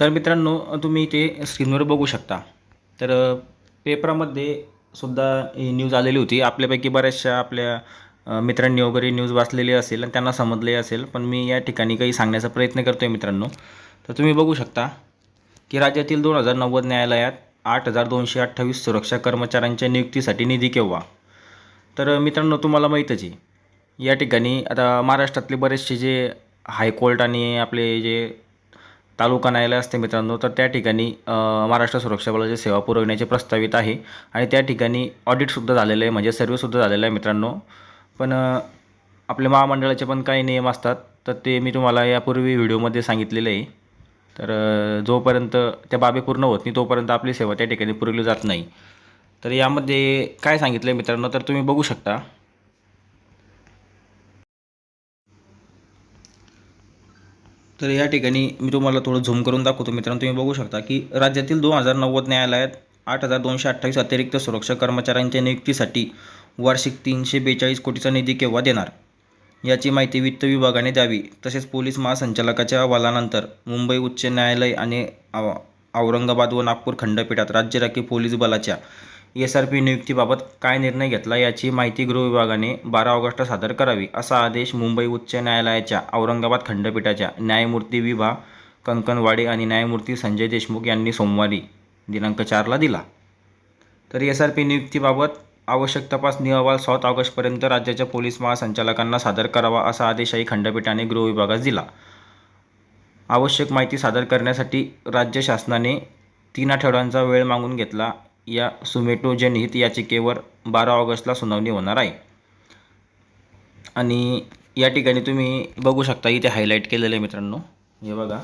तर मित्रांनो तुम्ही इथे स्क्रीनवर बघू शकता. तर पेपरामध्ये सुद्धा ही न्यूज आलेली होती. आपल्यापैकी बऱ्याचशा आपल्या मित्रांनी वगैरे न्यूज वाचलेली असेल आणि त्यांना समजले असेल पण मी या ठिकाणी काही सांगण्याचा प्रयत्न करतो आहे मित्रांनो. तर तुम्ही बघू शकता की राज्यातील दोन हजार नव्वद न्यायालयात आठ हजार दोनशे अठ्ठावीस सुरक्षा कर्मचाऱ्यांच्या नियुक्तीसाठी निधी केव्हा? तर मित्रांनो तुम्हाला माहीतच आहे. या ठिकाणी आता महाराष्ट्रातले बरेचसे जे हायकोर्ट आणि आपले जे तालुका न्यायालय असते मित्रांनो तर त्या ठिकाणी महाराष्ट्र सुरक्षा बलाची सेवा पुरवण्याचे प्रस्तावित आहे. आणि त्या ठिकाणी ऑडिटसुद्धा झालेलं आहे म्हणजे सर्वेसुद्धा झालेलं आहे मित्रांनो. पण आपल्या महामंडळाचे पण काही नियम असतात तर ते मी तुम्हाला यापूर्वी व्हिडिओमध्ये सांगितलेले आहे. तर जोपर्यंत त्या बाबी पूर्ण होत नाही तोपर्यंत आपली सेवा त्या ठिकाणी पुरवली जात नाही. तर यामध्ये काय सांगितलं आहे मित्रांनो तर तुम्ही बघू शकता. तर या ठिकाणी मी तुम्हाला थोडं झूम करून दाखवतो मित्रांनो. तुम्ही बघू शकता की राज्यातील दोन हजार नव्वद न्यायालयात आठ हजार दोनशे अठ्ठावीस अतिरिक्त सुरक्षा कर्मचाऱ्यांच्या नियुक्तीसाठी वार्षिक तीनशे बेचाळीस कोटीचा निधी केव्हा देणार? याची माहिती वित्त विभागाने द्यावी. तसेच पोलीस महासंचालकाच्या अहवालानंतर मुंबई उच्च न्यायालय आणि औरंगाबाद व नागपूर खंडपीठात राज्य राखीव पोलीस बलाच्या एस आर पी नियुक्तीबाबत काय निर्णय घेतला याची माहिती गृह विभागाने बारा ऑगस्टला सादर करावी असा आदेश मुंबई उच्च न्यायालयाच्या औरंगाबाद खंडपीठाच्या न्यायमूर्ती विभा कंकणवाडे आणि न्यायमूर्ती संजय देशमुख यांनी सोमवारी दिनांक चारला दिला. तर एस आर पी नियुक्तीबाबत आवश्यक तपासणी अहवाल सात ऑगस्टपर्यंत राज्याच्या पोलीस महासंचालकांना सादर करावा असा आदेशही खंडपीठाने गृह विभागास दिला. आवश्यक माहिती सादर करण्यासाठी राज्य शासनाने तीन आठवड्यांचा वेळ मागून घेतला या सुमेटो जनहित याचिकेवर बारा ऑगस्टला सुनावणी होणार आहे. आणि या ठिकाणी तुम्ही बघू शकता इथे हायलाईट केलेलं आहे मित्रांनो. हे बघा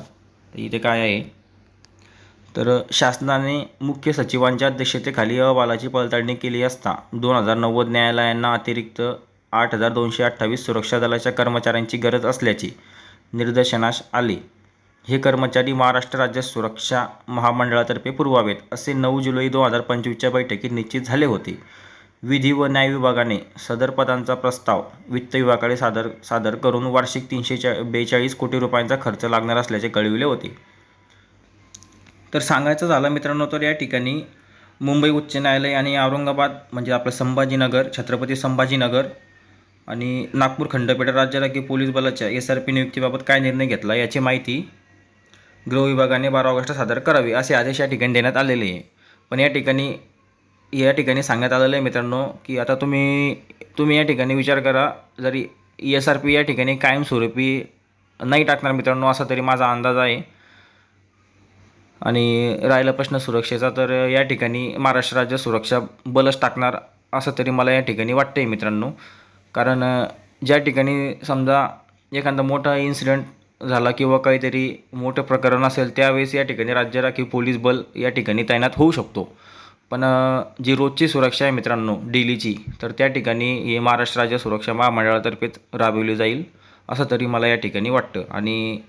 इथे काय आहे? तर शासनाने मुख्य सचिवांच्या अध्यक्षतेखाली अहवालाची पडताळणी केली असता दोन हजार नव्वद न्यायालयांना अतिरिक्त आठ हजार दोनशे अठ्ठावीस सुरक्षा दलाच्या कर्मचाऱ्यांची गरज असल्याची निदर्शनास आले. हे कर्मचारी महाराष्ट्र राज्य सुरक्षा महामंडळातर्फे पुरवावेत असे नऊ जुलै दोन हजार पंचवीसच्या बैठकीत निश्चित झाले होते. विधी व न्याय विभागाने सदर पदांचा प्रस्ताव वित्त विभागाकडे सादर सादर करून वार्षिक तीनशे चा बेचाळीस कोटी रुपयांचा खर्च लागणार असल्याचे कळविले होते. तर सांगायचं झालं मित्रांनो तर या ठिकाणी मुंबई उच्च न्यायालय आणि औरंगाबाद म्हणजे आपलं संभाजीनगर छत्रपती संभाजीनगर आणि नागपूर खंडपीठ राज्य राखीव पोलीस बलाच्या एस आर पी नियुक्तीबाबत काय निर्णय घेतला याची माहिती गृह विभागाने बारा ऑगस्ट सादर करावी असे आदेश या ठिकाणी देण्यात आलेले आहे. पण या ठिकाणी या ठिकाणी सांगण्यात आलेलं आहे मित्रांनो की आता तुम्ही तुम्ही या ठिकाणी विचार करा जरी एस आर पी या ठिकाणी कायमस्वरूपी नाही टाकणार मित्रांनो असा तरी माझा अंदाज आहे. आणि राहिला प्रश्न सुरक्षेचा तर या ठिकाणी महाराष्ट्र राज्य सुरक्षा बलच टाकणार असं तरी मला या ठिकाणी वाटतं आहे मित्रांनो. कारण ज्या ठिकाणी समजा एखादा मोठा इन्सिडेंट झाला किंवा काहीतरी मोठं प्रकरण असेल त्यावेळेस या ठिकाणी राज्य राखीव पोलीस बल या ठिकाणी तैनात होऊ शकतो. पण जी रोजची सुरक्षा आहे मित्रांनो डेलीची तर त्या ठिकाणी हे महाराष्ट्र राज्य सुरक्षा महामंडळातर्फेच राबवली जाईल असं तरी मला या ठिकाणी वाटतं. आणि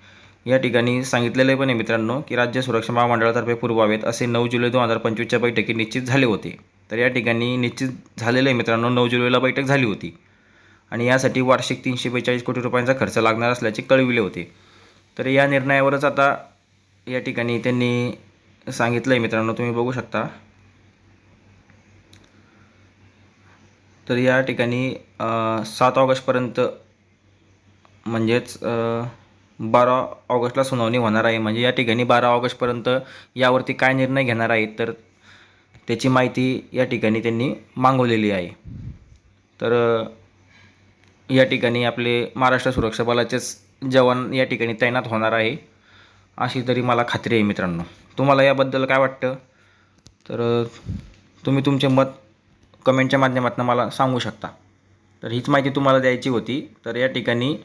या ठिकाणी सांगितलेलं पण आहे मित्रांनो की राज्य सुरक्षा महामंडळातर्फे पुरवावेत असे नऊ जुलै दोन हजार पंचवीसच्या बैठकीत निश्चित झाले होते. तर या ठिकाणी निश्चित झालेलं आहे मित्रांनो नऊ जुलैला बैठक झाली होती. आणि यासाठी वार्षिक तीनशे बेचाळीस कोटी रुपयांचा खर्च लागणार असल्याचे कळविले होते. तर या निर्णयावरच आता या ठिकाणी त्यांनी सांगितलं आहे मित्रांनो तुम्ही बघू शकता. तर या ठिकाणी सात ऑगस्टपर्यंत म्हणजेच बारा ऑगस्टला सुनावणी होणार आहे. म्हणजे या ठिकाणी बारा ऑगस्टपर्यंत यावरती काय निर्णय घेणार आहेत तर त्याची माहिती या ठिकाणी त्यांनी मागवलेली आहे. तर या ठिकाणी आपले महाराष्ट्र सुरक्षा बलाचेच जवान या ठिकाणी तैनात होणार आहे. अशी तरी मला खात्री आहे मित्रांनो. तुम्हाला याबद्दल काय वाटतं? तर तुम्ही तुमचे मत कमेंटच्या माध्यमातून मला सांगू शकता. तर हीच माहिती तुम्हाला द्यायची होती. तर या ठिकाणी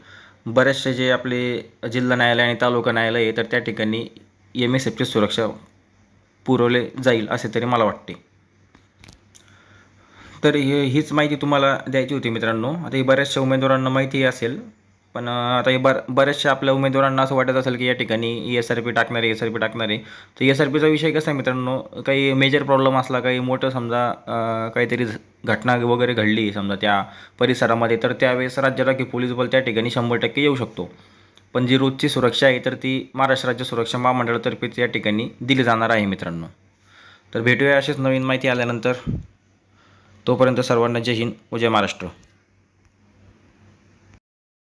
बरेचसे जे आपले जिल्हा न्यायालय आणि तालुका न्यायालय आहे तर त्या ठिकाणी एम एस एफची सुरक्षा पुरवले जाईल असे तरी मला वाटते. तर हे हीच माहिती तुम्हाला द्यायची होती मित्रांनो. आता ही बऱ्याचशा उमेदवारांना माहिती असेल पण आता हे बर बऱ्याचशा आपल्या उमेदवारांना असं वाटत असेल की या ठिकाणी ई एस आर पी टाकणारे एस आर पी टाकणारे. तर एस आर पीचा विषय कसा आहे मित्रांनो? काही मेजर प्रॉब्लेम असला काही मोठं समजा काहीतरी घटना वगैरे घडली समजा त्या परिसरामध्ये तर त्यावेळेस राज्य राखीव पोलीस बल त्या ठिकाणी शंभर टक्के येऊ शकतो. पण जी रोजची सुरक्षा आहे तर ती महाराष्ट्र राज्य सुरक्षा महामंडळातर्फे या ठिकाणी दिली जाणार आहे मित्रांनो. तर भेटूया अशीच नवीन माहिती आल्यानंतर. तोपर्यंत सर्वांना जय हिंद व जय महाराष्ट्र.